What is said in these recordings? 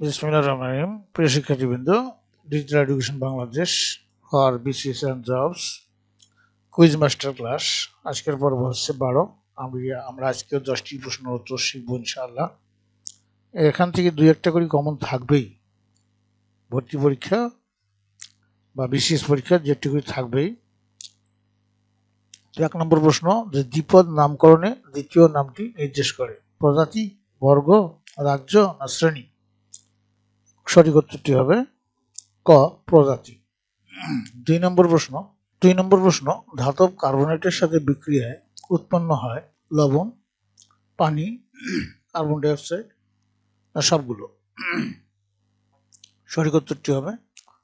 বিসমিল্লাহির রহমানির রহিম। প্রিয় শিক্ষার্থীবৃন্দ digital education Bangladesh for jobs quiz master class আজকের হচ্ছে বারো। আমি, আমরা আজকে দশটি প্রশ্ন উত্তর ইনশাআল্লাহ। এখান থেকে দুই একটা করে কমন থাকবেই। ভর্তি পরীক্ষা বা বিসিএস পরীক্ষা যেটি করে থাকবেই এক নম্বর প্রশ্ন, যে দ্বিপদ নামকরণে দ্বিতীয় নামটি নির্দেশ করে। প্রজাতি, বর্গ, রাজ্য না শ্রেণি? সঠিক উত্তরটি হবে ক, প্রজাতি। দুই নম্বর প্রশ্ন, দুই নম্বর প্রশ্ন, ধাতব কার্বনেটের সাথে বিক্রিয়ায় উৎপন্ন হয় লবণ, পানি, কার্বন ডাইঅক্সাইড, না সবগুলো? সঠিক উত্তরটি হবে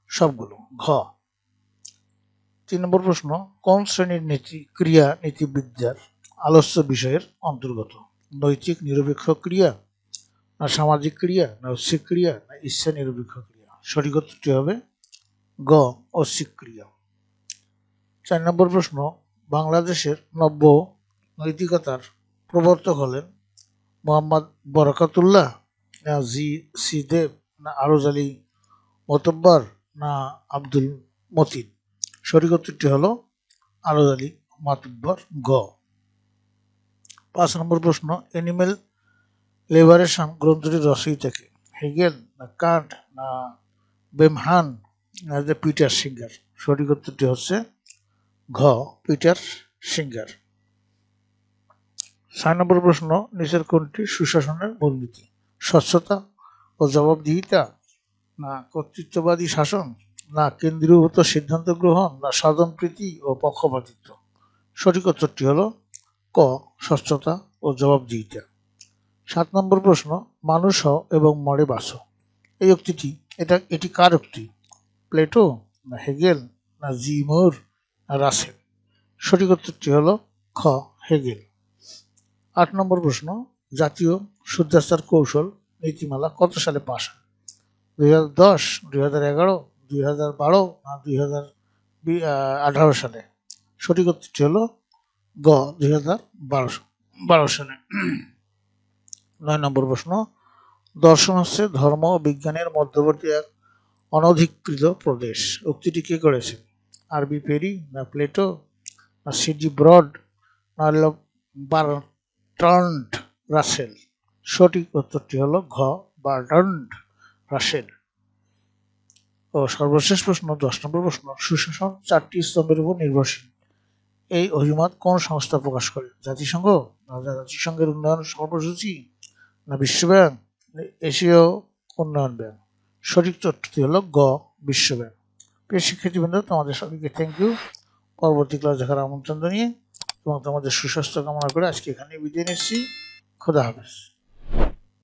সবগুলো, ঘ। তিন নম্বর প্রশ্ন, কোন শ্রেণির নীতি, ক্রিয়া, নীতিবিদ্যার আলস্য বিষয়ের অন্তর্গত? নৈতিক, নিরপেক্ষ ক্রিয়া না সামাজিক ক্রিয়া, না ক্রিয়া, না ইচ্ছা নিরপেক্ষ ক্রিয়া। সঠিক উত্তরটি হবে গ, ঐচ্ছিক ক্রিয়া। চার নম্বর প্রশ্ন, বাংলাদেশের নব্য নৈতিকতার প্রবর্তক হলেন মোহাম্মদ বরকাতুল্লাহ, না জি সি দেব, না আরজ আলী মোতব্বর, না আব্দুল মতিন। সঠিক উত্তরটি হলো আরজ আলী মাতব্বর গ। পাঁচ নম্বর প্রশ্ন অ্যানিমেল লিবারেশন গ্রন্থটির রচয়িতাকে হেগেল না কান্ট না বেমহান না পিটার সিঙ্গার সঠিক উত্তরটি হচ্ছে ঘ পিটার সিঙ্গার ছয় নম্বর প্রশ্ন, নিচের কোনটি সুশাসনের মূলনীতি? স্বচ্ছতা ও জবাবদিহিতা, না কর্তৃত্ববাদী শাসন, না কেন্দ্রীভূত সিদ্ধান্ত গ্রহণ, না স্বজনপ্রীতি ও পক্ষপাতিত্ব? সঠিক উত্তরটি হলো ক, স্বচ্ছতা ও জবাবদিহিতা। সাত নম্বর প্রশ্ন, মানুষ হও এবং মরে বাসো এই উক্তিটি, এটা, এটি কার উক্তি? প্লেটো, না হেগেল, না জি মোর না রাসেল? সঠিক উত্তরটি হলো খ, হেগেল। আট নম্বর প্রশ্ন, জাতীয় শুদ্ধাচার কৌশল, নীতিমালা কত সালে পাশ হয়? দুই হাজার দশ, দুই হাজার এগারো, দুই হাজার বারো, না দুই হাজার আঠারো সালে? সঠিক উত্তরটি হলো গ, দুই হাজার বারো বারো সালে। নয় নম্বর প্রশ্ন, দর্শন হচ্ছে ধর্ম ও বিজ্ঞানের মধ্যবর্তী এক অনধিকৃত প্রদেশ। উক্তিটি কে করেছে? আরবি পেরি না প্লেটো, না সিডি ব্রড, না হলো বার্টন্ড রাসেল? সঠিক উত্তরটি হলো ঘ, বার্টন্ড রাসেল। ও সর্বশেষ প্রশ্ন, দশ নম্বর প্রশ্ন, সুশাসন চারটি স্তম্ভের উপর নির্ভরশীল। এই অভিমত কোন সংস্থা প্রকাশ করে? জাতিসংঘ জাতিসংঘের উন্নয়ন কর্মসূচি না বিশ্বব্যাংক এশীয় উন্নয়ন ব্যাংক। সঠিক তথ্যটি হলো গ, বিশ্বব্যাংক। প্রিয় শিক্ষার্থীবৃন্দ, তোমাদের সবাইকে থ্যাংক ইউ পরবর্তী ক্লাস দেখার আমন্ত্রণ জানিয়ে এবং তোমাদের সুস্বাস্থ্য কামনা করে আজকে এখানে বিদায় নিচ্ছি। খোদা হাফেজ।